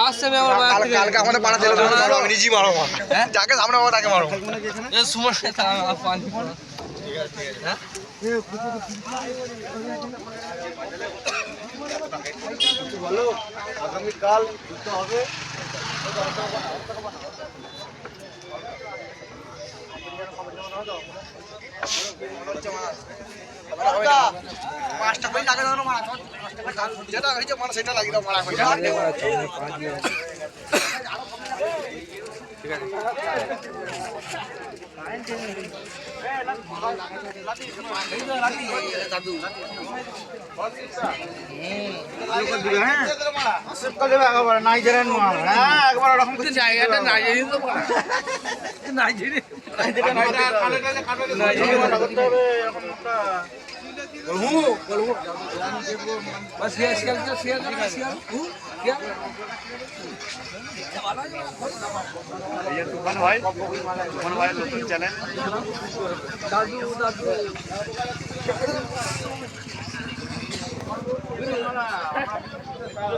আসছে আমি আমার বাড়ি থেকে কালকে আমাদের পাড়া দিলে মারো আমি নিজেই মারো মার। যাকে সামনে পাবো তাকে মারো এ সমস্যা। হ্যাঁ আগামীকাল হবে পাঁচটা করে লাগে দাও মারা যেটা হয়েছে মারা সেটা লাগিয়ে দাও মারা জায়গাটা তো हूँ बोलू बस ये शेयर शेयर शेयर शेयर हूँ क्या ये तूफान भाई तूफान भाई लोग चले दादू दादू Thank you.